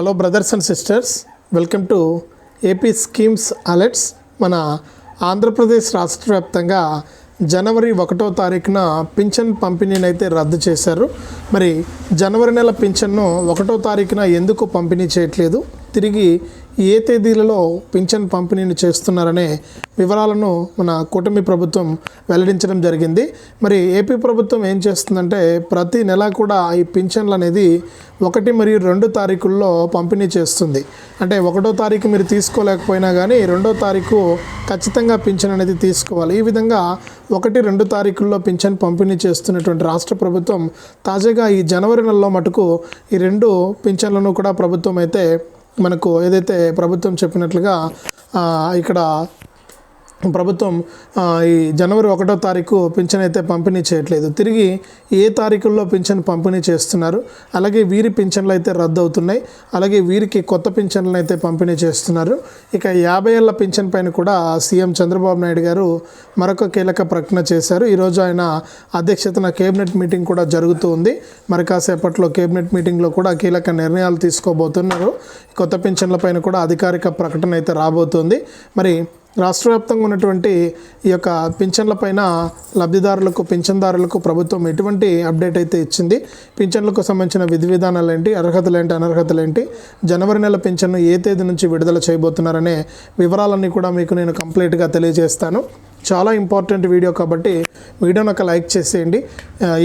Hello brothers and sisters welcome to AP schemes alerts మన ఆంధ్రప్రదేశ్ రాష్ట్ర వ్యాప్తంగా జనవరి ఒకటో తారీఖున పింఛన్ పంపిణీని అయితే రద్దు చేశారు. మరి జనవరి నెల పింఛన్ను ఒకటో తారీఖున ఎందుకు పంపిణీ చేయట్లేదు? తిరిగి ఏ తేదీలలో పింఛన్ పంపిణీని చేస్తున్నారనే వివరాలను మన కూటమి ప్రభుత్వం వెల్లడించడం జరిగింది. మరి ఏపీ ప్రభుత్వం ఏం చేస్తుందంటే ప్రతి నెల కూడా ఈ పింఛన్లు అనేది ఒకటి మరియు రెండు తారీఖుల్లో పంపిణీ చేస్తుంది. అంటే ఒకటో తారీఖు మీరు తీసుకోలేకపోయినా కానీ రెండో తారీఖు ఖచ్చితంగా పింఛన్ అనేది తీసుకోవాలి. ఈ విధంగా ఒకటి రెండు తారీఖుల్లో పింఛన్ పంపిణీ చేస్తున్నటువంటి రాష్ట్ర ప్రభుత్వం తాజాగా ఈ జనవరి నెలలో మటుకు ఈ రెండు పింఛన్లను కూడా ప్రభుత్వం అయితే మనకు ఏదైతే ప్రభుత్వం చెప్పినట్లుగా ఇక్కడ ప్రభుత్వం ఈ జనవరి ఒకటో తారీఖు పింఛన్ అయితే పంపిణీ చేయట్లేదు. తిరిగి ఏ తారీఖుల్లో పింఛన్ పంపిణీ చేస్తున్నారు? అలాగే వీరి పింఛన్లు అయితే రద్దు అవుతున్నాయి అలాగే వీరికి కొత్త పింఛన్లను అయితే పంపిణీ చేస్తున్నారు. ఇక యాభై ఏళ్ళ పింఛన్ పైన కూడా సీఎం చంద్రబాబు నాయుడు గారు మరొక కీలక ప్రకటన చేశారు. ఈరోజు ఆయన అధ్యక్షతన కేబినెట్ మీటింగ్ కూడా జరుగుతూ ఉంది. మరి కాసేపట్లో కేబినెట్ మీటింగ్లో కూడా కీలక నిర్ణయాలు తీసుకోబోతున్నారు. కొత్త పింఛన్ల పైన కూడా అధికారిక ప్రకటన అయితే రాబోతుంది. మరి రాష్ట్ర వ్యాప్తంగా ఉన్నటువంటి ఈ యొక్క పింఛన్ల పైన లబ్ధిదారులకు పింఛన్దారులకు ప్రభుత్వం ఎటువంటి అప్డేట్ అయితే ఇచ్చింది? పింఛన్లకు సంబంధించిన విధి విధానాలు ఏంటి? అర్హతలు ఏంటి? అనర్హతలు ఏంటి? జనవరి నెల పింఛన్ను ఏ తేదీ నుంచి విడుదల చేయబోతున్నారనే వివరాలన్నీ కూడా మీకు నేను కంప్లీట్గా తెలియజేస్తాను. చాలా ఇంపార్టెంట్ వీడియో కాబట్టి వీడియోని ఒక లైక్ చేసేయండి.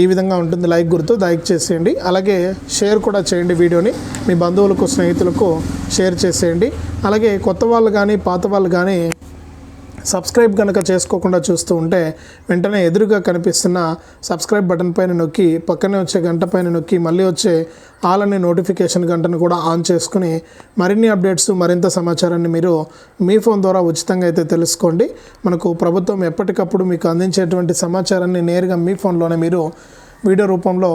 ఈ విధంగా ఉంటుంది లైక్ గుర్తు లైక్ చేసేయండి. అలాగే షేర్ కూడా చేయండి వీడియోని. మీ బంధువులకు స్నేహితులకు షేర్ చేసేయండి. అలాగే కొత్త వాళ్ళు కానీ పాత వాళ్ళు కానీ సబ్స్క్రైబ్ కనుక చేసుకోకుండా చూస్తూ ఉంటే వెంటనే ఎదురుగా కనిపిస్తున్న సబ్స్క్రైబ్ బటన్ పైన నొక్కి పక్కనే వచ్చే గంట పైన నొక్కి మళ్ళీ వచ్చే ఆల్ అనే నోటిఫికేషన్ గంటను కూడా ఆన్ చేసుకుని మరిన్ని అప్డేట్స్ మరింత సమాచారాన్ని మీరు మీ ఫోన్ ద్వారా ఉచితంగా అయితే తెలుసుకోండి. మనకు ప్రభుత్వం ఎప్పటికప్పుడు మీకు అందించేటువంటి సమాచారాన్ని నేరుగా మీ ఫోన్లోనే మీరు వీడియో రూపంలో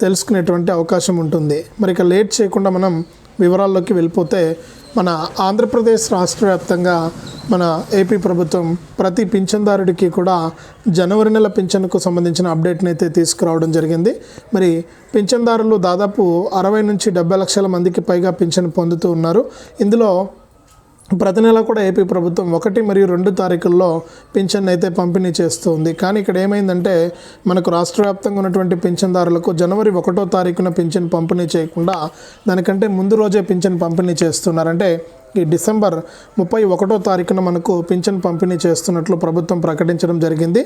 తెలుసుకునేటువంటి అవకాశం ఉంటుంది. మరి ఇక లేట్ చేయకుండా మనం వివరాల్లోకి వెళ్ళిపోతే మన ఆంధ్రప్రదేశ్ రాష్ట్ర వ్యాప్తంగా మన ఏపీ ప్రభుత్వం ప్రతి పింఛన్దారుడికి కూడా జనవరి నెల పింఛన్కు సంబంధించిన అప్డేట్ని అయితే తీసుకురావడం జరిగింది. మరి పింఛన్దారులు దాదాపు అరవై నుంచి డెబ్బై లక్షల మందికి పైగా పింఛన్ పొందుతూ ఉన్నారు. ఇందులో ప్రతి నెల కూడా ఏపీ ప్రభుత్వం ఒకటి మరియు రెండు తారీఖుల్లో పింఛన్ అయితే పంపిణీ చేస్తుంది. కానీ ఇక్కడ ఏమైందంటే మనకు రాష్ట్ర వ్యాప్తంగా ఉన్నటువంటి పింఛన్దారులకు జనవరి ఒకటో తారీఖున పింఛన్ పంపిణీ చేయకుండా దానికంటే ముందు రోజే పింఛన్ పంపిణీ చేస్తున్నారంటే ఈ డిసెంబర్ ముప్పై ఒకటో తారీఖున మనకు పింఛన్ పంపిణీ చేస్తున్నట్లు ప్రభుత్వం ప్రకటించడం జరిగింది.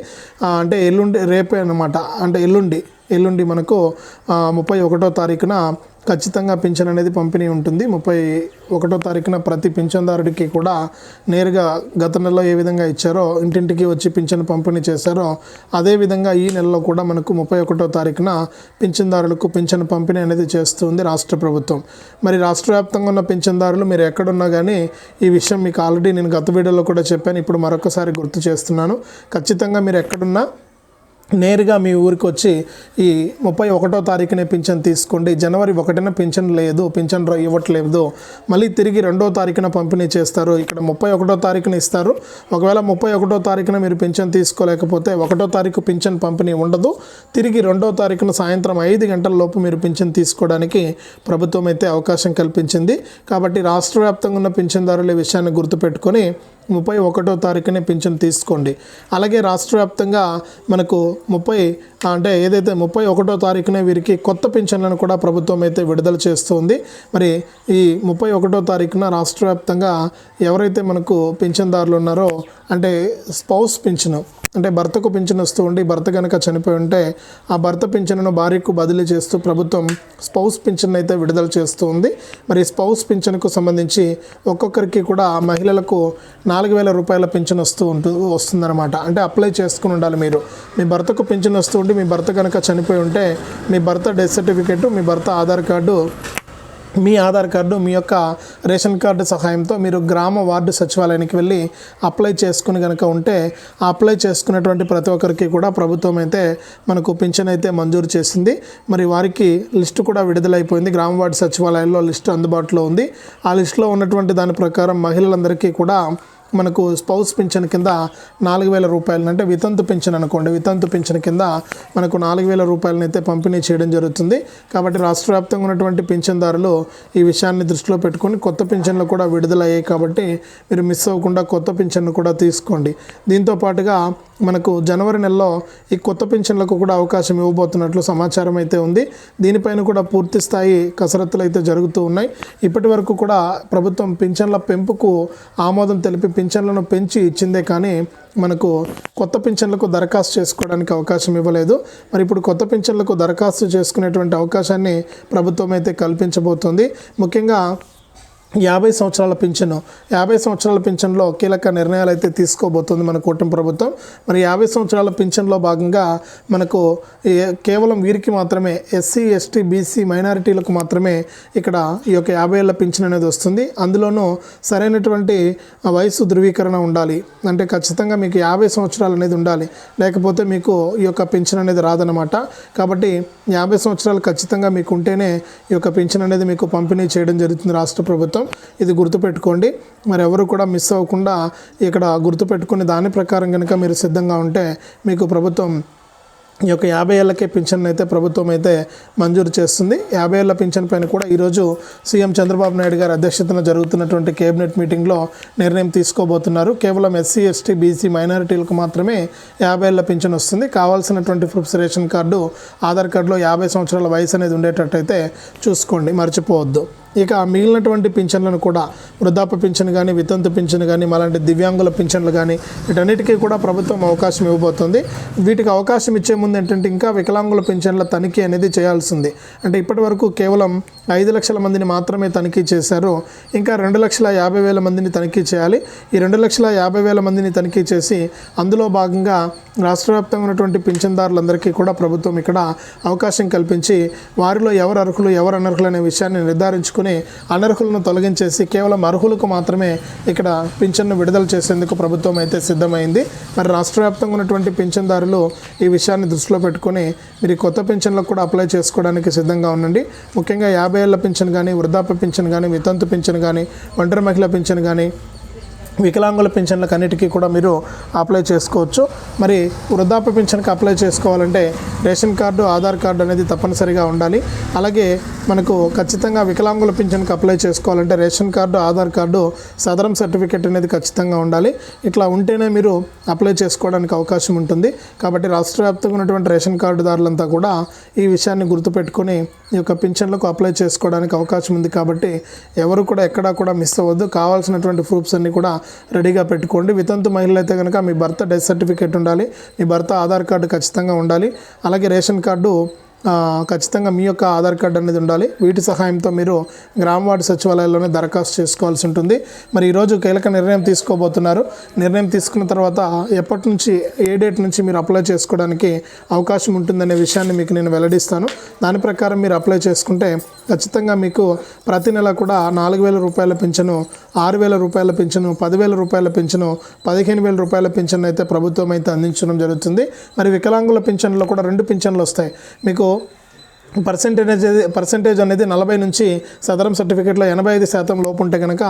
అంటే ఎల్లుండి రేపే అనమాట అంటే ఎల్లుండి ఎల్లుండి మనకు ముప్పై ఒకటో తారీఖున ఖచ్చితంగా పింఛన్ అనేది పంపిణీ ఉంటుంది. ముప్పై ఒకటో తారీఖున ప్రతి పింఛన్దారుడికి కూడా నేరుగా గత నెలలో ఏ విధంగా ఇచ్చారో ఇంటింటికి వచ్చి పింఛన్ పంపిణీ చేశారో అదేవిధంగా ఈ నెలలో కూడా మనకు ముప్పై ఒకటో తారీఖున పింఛన్దారులకు పింఛన్ పంపిణీ అనేది చేస్తుంది రాష్ట్ర ప్రభుత్వం. మరి రాష్ట్ర వ్యాప్తంగా ఉన్న పింఛన్దారులు మీరు ఎక్కడున్నా కానీ ఈ విషయం మీకు ఆల్రెడీ నేను గత వీడియోలో కూడా చెప్పాను. ఇప్పుడు మరొకసారి గుర్తు చేస్తున్నాను. ఖచ్చితంగా మీరు ఎక్కడున్నా నేరుగా మీ ఊరికి వచ్చి ఈ ముప్పై ఒకటో తారీఖునే పింఛన్ తీసుకోండి జనవరి ఒకటిన పింఛన్ లేదు పింఛన్ ర- ఇవ్వట్లేదు మళ్ళీ తిరిగి రెండో తారీఖున పంపిణీ చేస్తారు ఇక్కడ ముప్పై ఒకటో తారీఖున ఇస్తారు. ఒకవేళ ముప్పై ఒకటో తారీఖున మీరు పింఛన్ తీసుకోలేకపోతే ఒకటో తారీఖు పింఛన్ పంపిణీ ఉండదు. తిరిగి రెండో తారీఖున సాయంత్రం ఐదు గంటల లోపు మీరు పింఛన్ తీసుకోవడానికి ప్రభుత్వం అయితే అవకాశం కల్పించింది. కాబట్టి రాష్ట్ర వ్యాప్తంగా ఉన్న పింఛన్దారుల ఈ విషయాన్ని గుర్తుపెట్టుకొని ముప్పై ఒకటో తారీఖునే పింఛన్ తీసుకోండి. అలాగే రాష్ట్ర వ్యాప్తంగా మనకు ముప్పై అంటే ఏదైతే ముప్పై ఒకటో తారీఖునే వీరికి కొత్త పింఛన్లను కూడా ప్రభుత్వం అయితే విడుదల చేస్తుంది. మరి ఈ ముప్పై ఒకటో తారీఖున రాష్ట్ర వ్యాప్తంగా ఎవరైతే మనకు పింఛన్దారులు ఉన్నారో అంటే స్పౌస్ పింఛను అంటే భర్తకు పింఛను వస్తూ ఉండి భర్త కనుక చనిపోయి ఉంటే ఆ భర్త పింఛన్ను భార్యకు బదిలీ చేస్తూ ప్రభుత్వం స్పౌస్ పింఛన్ అయితే విడుదల చేస్తూ ఉంది. మరి స్పౌస్ పింఛన్కు సంబంధించి ఒక్కొక్కరికి కూడా మహిళలకు నాలుగు వేల రూపాయల పింఛన్ వస్తూ ఉంటూ వస్తుందన్నమాట. అంటే అప్లై చేసుకుని ఉండాలి మీరు. మీ భర్తకు పింఛన్ వస్తూ ఉండి మీ భర్త కనుక చనిపోయి ఉంటే మీ భర్త డెత్ సర్టిఫికేట్ మీ భర్త ఆధార్ కార్డు మీ ఆధార్ కార్డు మీ యొక్క రేషన్ కార్డు సహాయంతో మీరు గ్రామ వార్డు సచివాలయానికి వెళ్ళి అప్లై చేసుకుని కనుక ఉంటే అప్లై చేసుకున్నటువంటి ప్రతి ఒక్కరికి కూడా ప్రభుత్వం అయితే మనకు పింఛన్ అయితే మంజూరు చేసింది. మరి వారికి లిస్టు కూడా విడుదలైపోయింది. గ్రామ వార్డు సచివాలయంలో లిస్టు అందుబాటులో ఉంది. ఆ లిస్టులో ఉన్నటువంటి దాని ప్రకారం మహిళలందరికీ కూడా మనకు స్పౌస్ పింఛన్ కింద నాలుగు వేల రూపాయలను అంటే వితంతు పింఛన్ అనుకోండి వితంతు పింఛన్ కింద మనకు నాలుగు వేల రూపాయలను అయితే పంపిణీ చేయడం జరుగుతుంది. కాబట్టి రాష్ట్ర వ్యాప్తంగా ఉన్నటువంటి పింఛన్దారులు ఈ విషయాన్ని దృష్టిలో పెట్టుకొని కొత్త పింఛన్లు కూడా విడుదలయ్యాయి కాబట్టి మీరు మిస్ అవ్వకుండా కొత్త పింఛన్ను కూడా తీసుకోండి. దీంతో పాటుగా మనకు జనవరి నెలలో ఈ కొత్త పింఛన్లకు కూడా అవకాశం ఇవ్వబోతున్నట్లు సమాచారం అయితే ఉంది. దీనిపైన కూడా పూర్తి స్థాయి కసరత్తులు అయితే జరుగుతూ ఉన్నాయి. ఇప్పటి వరకు కూడా ప్రభుత్వం పింఛన్ల పెంపుకు ఆమోదం తెలిపి పింఛన్లను పెంచి ఇచ్చిందే కానీ మనకు కొత్త పింఛన్లకు దరఖాస్తు చేసుకోవడానికి అవకాశం ఇవ్వలేదు. మరి ఇప్పుడు కొత్త పింఛన్లకు దరఖాస్తు చేసుకునేటువంటి అవకాశాన్ని ప్రభుత్వం అయితే కల్పించబోతోంది. ముఖ్యంగా యాభై సంవత్సరాల పింఛను. యాభై సంవత్సరాల పింఛన్లో కీలక నిర్ణయాలు అయితే తీసుకోబోతుంది మన కూటమి ప్రభుత్వం. మరి యాభై సంవత్సరాల పింఛన్లో భాగంగా మనకు ఏ- కేవలం వీరికి మాత్రమే ఎస్సీ ఎస్టీ బీసీ మైనారిటీలకు మాత్రమే ఇక్కడ ఈ యొక్క యాభై ఏళ్ళ పింఛన్ అనేది వస్తుంది. అందులోనూ సరైనటువంటి వయసు ధృవీకరణ ఉండాలి. అంటే ఖచ్చితంగా మీకు యాభై సంవత్సరాలు అనేది ఉండాలి. లేకపోతే మీకు ఈ యొక్క పింఛన్ అనేది రాదనమాట కాబట్టి యాభై సంవత్సరాలు ఖచ్చితంగా మీకు ఉంటేనే ఈ యొక్క పింఛన్ అనేది మీకు పంపిణీ చేయడం జరుగుతుంది రాష్ట్ర ప్రభుత్వం. ఇది గుర్తుపెట్టుకోండి. మరి ఎవరు కూడా మిస్ అవ్వకుండా ఇక్కడ గుర్తుపెట్టుకుని దాని ప్రకారం కనుక మీరు సిద్ధంగా ఉంటే మీకు ప్రభుత్వం ఈ యొక్క యాభై ఏళ్ళకే పింఛన్ అయితే ప్రభుత్వం అయితే మంజూరు చేస్తుంది. యాభై ఏళ్ళ పింఛన్ పైన కూడా ఈరోజు సీఎం చంద్రబాబు నాయుడు గారి అధ్యక్షతన జరుగుతున్నటువంటి కేబినెట్ మీటింగ్లో నిర్ణయం తీసుకోబోతున్నారు. కేవలం ఎస్సీ ఎస్టీ బీసీ మైనారిటీలకు మాత్రమే యాభై ఏళ్ళ పింఛన్ వస్తుంది. కావాల్సినటువంటి ప్రూఫ్స్ రేషన్ కార్డు ఆధార్ కార్డులో యాభై సంవత్సరాల వయసు అనేది ఉండేటట్టయితే చూసుకోండి. మర్చిపోవద్దు. ఇక మిగిలినటువంటి పింఛన్లను కూడా వృద్ధాప్య పింఛన్ కానీ వితంతు పింఛన్ కానీ అలాంటి దివ్యాంగుల పింఛన్లు కానీ వీటన్నిటికీ కూడా ప్రభుత్వం అవకాశం ఇవ్వబోతుంది. వీటికి అవకాశం ఇచ్చే ముందు ఏంటంటే ఇంకా వికలాంగుల పింఛన్ల తనిఖీ అనేది చేయాల్సింది. అంటే ఇప్పటి వరకు కేవలం ఐదు లక్షల మందిని మాత్రమే తనిఖీ చేశారు. ఇంకా రెండు లక్షల యాభై వేల మందిని తనిఖీ చేయాలి. ఈ రెండు లక్షల యాభై వేల మందిని తనిఖీ చేసి అందులో భాగంగా రాష్ట్ర వ్యాప్తంగా ఉన్నటువంటి పింఛన్దారులందరికీ కూడా ప్రభుత్వం ఇక్కడ అవకాశం కల్పించి వారిలో ఎవరు అర్హులు ఎవరు అనర్హులు అనే విషయాన్ని నిర్ధారించుకుని అనర్హులను తొలగించేసి కేవలం అర్హులకు మాత్రమే ఇక్కడ పింఛన్ను విడుదల చేసేందుకు ప్రభుత్వం అయితే సిద్ధమైంది. మరి రాష్ట్ర వ్యాప్తంగా ఉన్నటువంటి పింఛన్దారులు ఈ విషయాన్ని దృష్టిలో పెట్టుకొని మీరు కొత్త పింఛన్లకు కూడా అప్లై చేసుకోవడానికి సిద్ధంగా ఉండండి. ముఖ్యంగా యాభై ఏళ్ళ పింఛన్ కానీ వృద్ధాప్య పింఛన్ కానీ వితంతు పింఛన్ కానీ ఒంటరి మహిళ పింఛన్ కానీ వికలాంగుల పింఛన్లకు అన్నిటికీ కూడా మీరు అప్లై చేసుకోవచ్చు. మరి వృద్ధాప్య పింఛన్కి అప్లై చేసుకోవాలంటే రేషన్ కార్డు ఆధార్ కార్డు అనేది తప్పనిసరిగా ఉండాలి. అలాగే మనకు ఖచ్చితంగా వికలాంగుల పింఛన్కి అప్లై చేసుకోవాలంటే ration card Aadhaar card Sadaram certificate అనేది ఖచ్చితంగా ఉండాలి. ఇట్లా ఉంటేనే మీరు అప్లై చేసుకోవడానికి అవకాశం ఉంటుంది. కాబట్టి రాష్ట్ర వ్యాప్తంగా ఉన్నటువంటి రేషన్ కార్డుదారులంతా కూడా ఈ విషయాన్ని గుర్తుపెట్టుకొని ఈ యొక్క పింఛన్లకు అప్లై చేసుకోవడానికి అవకాశం ఉంది. కాబట్టి ఎవరు కూడా ఎక్కడా కూడా మిస్ అవ్వద్దు. కావాల్సినటువంటి ప్రూఫ్స్ అన్నీ కూడా రెడీగా పెట్టుకోండి. వితంతు మహిళలు అయితే కనుక మీ భర్త డెత్ సర్టిఫికేట్ ఉండాలి. మీ భర్త ఆధార్ కార్డు ఖచ్చితంగా ఉండాలి. అలాగే రేషన్ కార్డు ఖచ్చితంగా మీ యొక్క ఆధార్ కార్డు అనేది ఉండాలి. వీటి సహాయంతో మీరు గ్రామ వార్డు సచివాలయాల్లోనే దరఖాస్తు చేసుకోవాల్సి ఉంటుంది. మరి ఈరోజు కీలక నిర్ణయం తీసుకోబోతున్నారు. నిర్ణయం తీసుకున్న తర్వాత ఎప్పటి నుంచి ఏ డేట్ నుంచి మీరు అప్లై చేసుకోవడానికి అవకాశం ఉంటుందనే విషయాన్ని మీకు నేను వెల్లడిస్తాను. దాని ప్రకారం మీరు అప్లై చేసుకుంటే ఖచ్చితంగా మీకు ప్రతి నెల కూడా నాలుగు వేల రూపాయల పింఛను ఆరు వేల రూపాయల పింఛను పదివేల రూపాయల పింఛను పదిహేను వేల రూపాయల పింఛను అయితే ప్రభుత్వం అయితే అందించడం జరుగుతుంది. మరి వికలాంగుల పింఛన్లో కూడా రెండు పింఛన్లు వస్తాయి. మీకు yo పర్సెంటేజ్ పర్సంటేజ్ పర్సెంటేజ్ అనేది నలభై నుంచి సదరం సర్టిఫికేట్లో ఎనభై ఐదు శాతం లోపు ఉంటే కనుక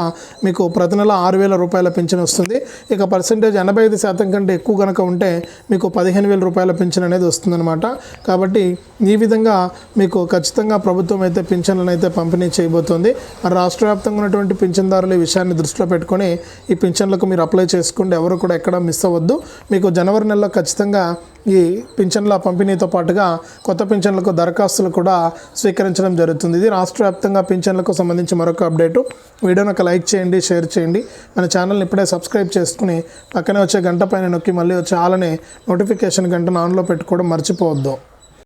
మీకు ప్రతి నెల ఆరు వేల రూపాయల పింఛన్ వస్తుంది. ఇక పర్సెంటేజ్ ఎనభై ఐదు శాతం కంటే ఎక్కువ కనుక ఉంటే మీకు పదిహేను వేల రూపాయల పింఛన్ అనేది వస్తుందన్నమాట. కాబట్టి ఈ విధంగా మీకు ఖచ్చితంగా ప్రభుత్వం అయితే పింఛన్లను అయితే పంపిణీ చేయబోతోంది. రాష్ట్ర వ్యాప్తంగా ఉన్నటువంటి పింఛన్దారులు ఈ విషయాన్ని దృష్టిలో పెట్టుకొని ఈ పింఛన్లకు మీరు అప్లై చేసుకుంటే ఎవరు కూడా ఎక్కడ మిస్ అవ్వద్దు. మీకు జనవరి నెలలో ఖచ్చితంగా ఈ పింఛన్ల పంపిణీతో పాటుగా కొత్త పింఛన్లకు దరఖాస్తులు కూడా స్వీకరించడం జరుగుతుంది. ఇది రాష్ట్ర వ్యాప్తంగా పింఛన్లకు సంబంధించి మరొక అప్డేటు. వీడియోని ఒక లైక్ చేయండి షేర్ చేయండి. మన ఛానల్ని ఇప్పుడే సబ్స్క్రైబ్ చేసుకుని పక్కనే వచ్చే గంట పైన నొక్కి మళ్ళీ వచ్చే ఆలనే నోటిఫికేషన్ గంటను ఆన్లో పెట్టుకోవడం మర్చిపోవద్దు.